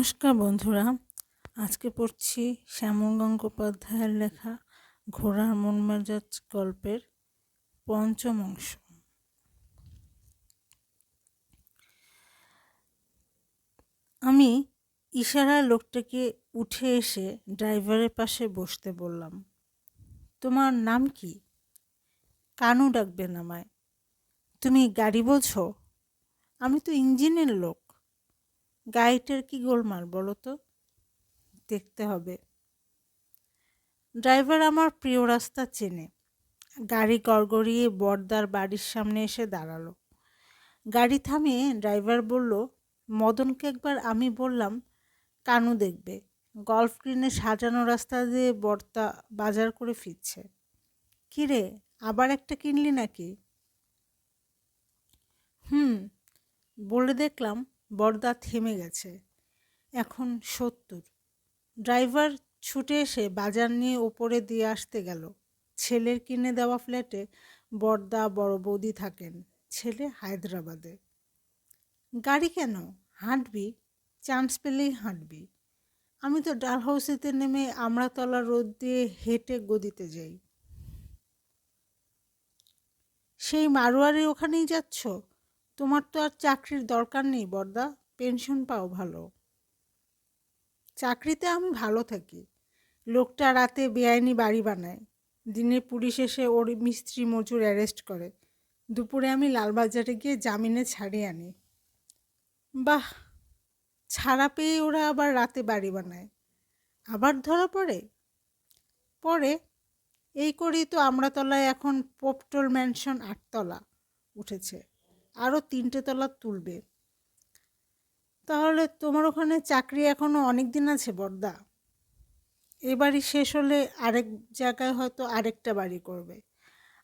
নমস্কার বন্ধুরা, আজকে পড়ছি শ্যামল গঙ্গোপাধ্যায়ের লেখা ঘোড়ার মন মেজাজ গল্পের পঞ্চম অংশ। আমি ইশারায় লোকটাকে উঠে এসে ড্রাইভারের পাশে বসতে বললাম, তোমার নাম কি? কানু ডাকবেন আমায়। তুমি গাড়ি বোঝো আমি তো ইঞ্জিনের লোক। গাড়িটার কি গোলমাল বলো তো? দেখতে হবে। ড্রাইভার আমার প্রিয় রাস্তা চেনে। গাড়ি গড়গড়িয়ে বর্দার বাড়ির সামনে এসে দাঁড়াল। গাড়ি থামিয়ে ড্রাইভার বলল, মদনকে একবার আমি বললাম, কানু দেখবে। গল্ফ গ্রিনে সাজানো রাস্তা দিয়ে বর্তা বাজার করে ফিরছে। কিরে আবার একটা কিনলি নাকি? হুম, বলে দেখলাম বর্দা থেমে গেছে। এখন সত্তর। ড্রাইভার ছুটে এসে বাজার নিয়ে ওপরে দিয়ে আসতে গেল। ছেলের কিনে দেওয়া ফ্ল্যাটে বর্দা বড় বৌদি থাকেন। ছেলে হায়দ্রাবাদে। গাড়ি কেন? হাঁটবি? চান্স পেলেই হাঁটবি। আমি তো ডালহাউসিতে নেমে আমড়াতলা রোদ দিয়ে হেঁটে গদিতে যাই। সেই মারোয়ারি ওখানেই যাচ্ছ? তোমার তো আর চাকরির দরকার নেই, বর্দা। পেনশন পাও ভালো। চাকরিতে আমি ভালো থাকি। লোকটা রাতে বেআইনি বাড়ি বানায়। দিনে পুলিশ এসে ওর মিস্ত্রি মজুর অ্যারেস্ট করে। দুপুরে আমি লালবাজারে গিয়ে জামিনে ছাড়িয়ে আনি। বাহ! ছাড়া পেয়ে ওরা আবার রাতে বাড়ি বানায়। আবার ধরা পড়ে? পরে এই করেই তো আমরাতলায় এখন পোপটল ম্যানশন আটতলা উঠেছে। আরও তিনটে তলা তুলবে। তাহলে তোমার ওখানে চাকরি এখনও অনেক দিন আছে বর্দা? এ বাড়ি শেষ হলে আরেক জায়গায় হয়তো আরেকটা বাড়ি করবে।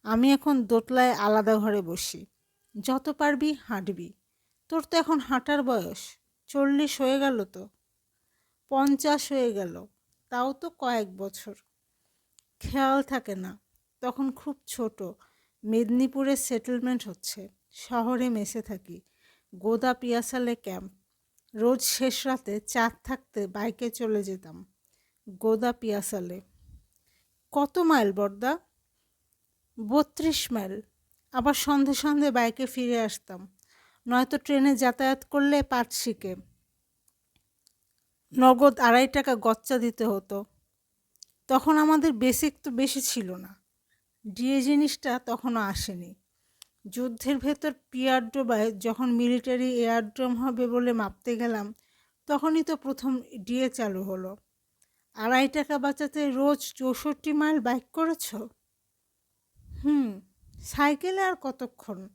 আমি এখন দোতলায় আলাদা ঘরে বসি। যত পারবি হাঁটবি। তোর তো এখন হাঁটার বয়স। চল্লিশ হয়ে গেল তো। পঞ্চাশ হয়ে গেল। তাও তো কয়েক বছর। খেয়াল থাকে না। তখন খুব ছোট। মেদিনীপুরে সেটেলমেন্ট হচ্ছে। শহরে মেসে থাকি। গোদা পিয়াসালে ক্যাম্প। রোজ শেষ রাতে চাঁদ থাকতে বাইকে চলে যেতাম। গোদা পিয়াসালে। কত মাইল বর্দা? বত্রিশ মাইল। আবার সন্ধে সন্ধে বাইকে ফিরে আসতাম। নয়তো ট্রেনে যাতায়াত করলে পাট শিখে। নগদ আড়াই টাকা গচ্চা দিতে হতো। তখন আমাদের বেসিক তো বেশি ছিল না। ডিএ জিনিসটা তখনও আসেনি। যুদ্ধের ভেতর পিয়ারডোবায় যখন মিলিটারি এয়ারড্রোম হবে বলে মাপতে গেলাম, তখনই তো প্রথম ডিএ চালু হলো। আড়াই টাকা বাঁচাতে রোজ চৌষট্টি মাইল বাইক করেছ? হুম, সাইকেলে আর কতক্ষণ?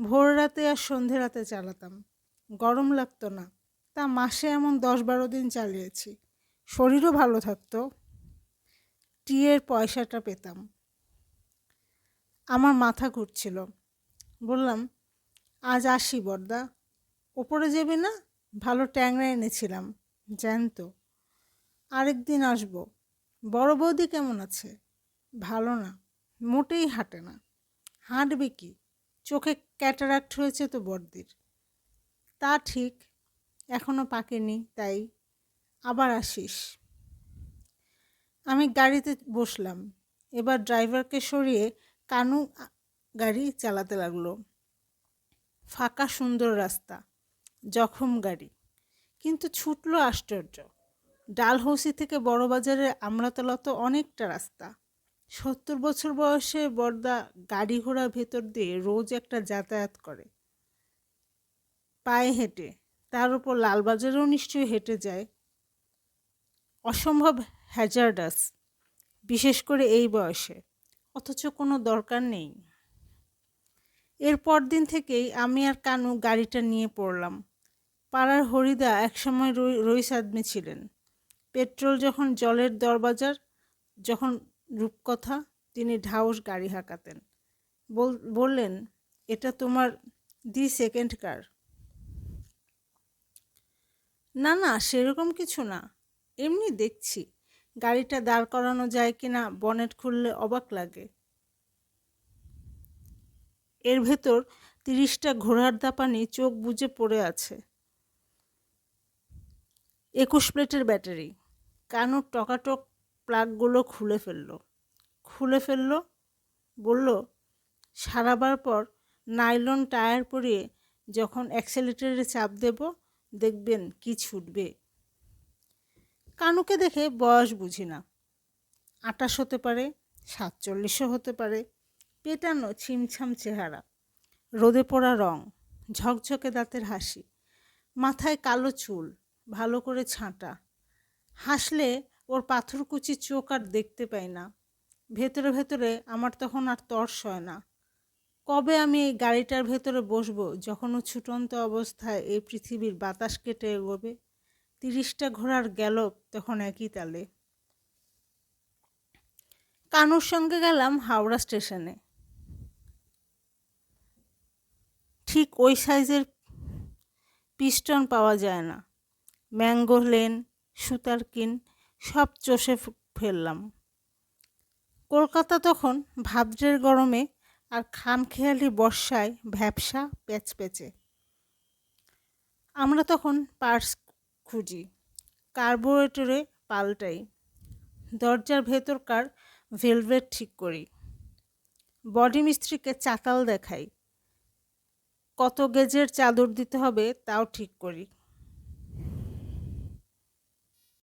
ভোর রাতে আর সন্ধে রাতে চালাতাম। গরম লাগতো না, তা মাসে এমন দশ বারো দিন চালিয়েছি। শরীরও ভালো থাকতো। টিয়ের পয়সাটা পেতাম। আমার মাথা ঘুরছিল। বললাম, আজ আসি বর্দা। ওপরে যাবে না, ভালো ট্যাংরা এনেছিলাম, জ্যান্ত। আরেক দিন আসব। বড় বৌদি কেমন আছে? ভালো না, মোটেই হাঁটে না। হাঁটবে কি? চোখে ক্যাটারাক্ট হয়েছে তো বর্দির। তা ঠিক এখনও পাকেনি, তাই আবার আসিস। আমি গাড়িতে বসলাম। এবার ড্রাইভারকে সরিয়ে কানু গাড়ি চালাতে লাগল। ফাঁকা সুন্দর রাস্তা, জখম গাড়ি। কিন্তু ছুটলো আশ্চর্য। ডালহৌসি থেকে বড়বাজারের আমরাতলা তো অনেকটা রাস্তা। সত্তর বছর বয়সে বর্দা গাড়ি ঘোড়া ভেতর দিয়ে রোজ একটা যাতায়াত করে। পায়ে হেঁটে, তার উপর লালবাজারেও নিশ্চয়ই হেঁটে যায়। অসম্ভব হ্যাজার্ডাস বিশেষ করে এই বয়সে। অথচ কোনো দরকার নেই। এর দিন থেকেই আমি আর কানু গাড়িটা নিয়ে পড়লাম। পাড়ার হরিদা একসময় রইস আদমি ছিলেন। পেট্রোল যখন জলের দরবাজার, যখন রূপকথা, তিনি ঢাউস গাড়ি হাঁকাতেন। বললেন, এটা তোমার দি সেকেন্ড কার? না না, সেরকম কিছু না। এমনি দেখছি। গাড়িটা দাঁড় করানো যায় কি না বনেট খুললে অবাক লাগে। এর ভেতর তিরিশটা ঘোড়ার দাপানি চোখ বুঝে পড়ে আছে। একুশ প্লেটের ব্যাটারি। কানুর টকাটক প্লাগগুলো খুলে ফেলল। খুলে ফেলল, বলল, সারাবার পর নাইলন টায়ার পরিয়ে যখন অ্যাক্সেলেটারে চাপ দেব, দেখবেন কি ছুটবে। কানুকে দেখে বয়স বুঝি না। আটাশ হতে পারে, সাতচল্লিশও হতে পারে পেটানো ছিমছাম চেহারা। রোদে পড়া রং, ঝকঝকে দাঁতের হাসি। মাথায় কালো চুল, ভালো করে ছাঁটা। হাসলে ওর পাথরকুচি চোখ আর দেখতে পাই না। ভেতরে ভেতরে আমার তখন আর তর্স হয় না। কবে আমি এই গাড়িটার ভেতরে বসবো যখন ও ছুটন্ত অবস্থায় এই পৃথিবীর বাতাস কেটে এগোবে? তিরিশটা ঘোড়ার গেল তখন একই তালে। কানুর সঙ্গে গেলাম হাওড়া স্টেশনে। ঠিক ওই সাইজের পিস্টন পাওয়া যায় না। ম্যাঙ্গো লেন, সুতার কিন, সব চষে ফেললাম। কলকাতা তখন ভাদ্রের গরমে আর খামখেয়ালি বর্ষায় ভ্যাবসা প্যাচপ্যাচে। আমরা তখন পার্স খুঁজি, কার্বোরেটরে পাল্টাই, দরজার ভেতরকার ভেলভেট ঠিক করি বডি মিস্ত্রিকে চাতাল দেখাই কত গেজের চাদর দিতে হবে তাও ঠিক করি।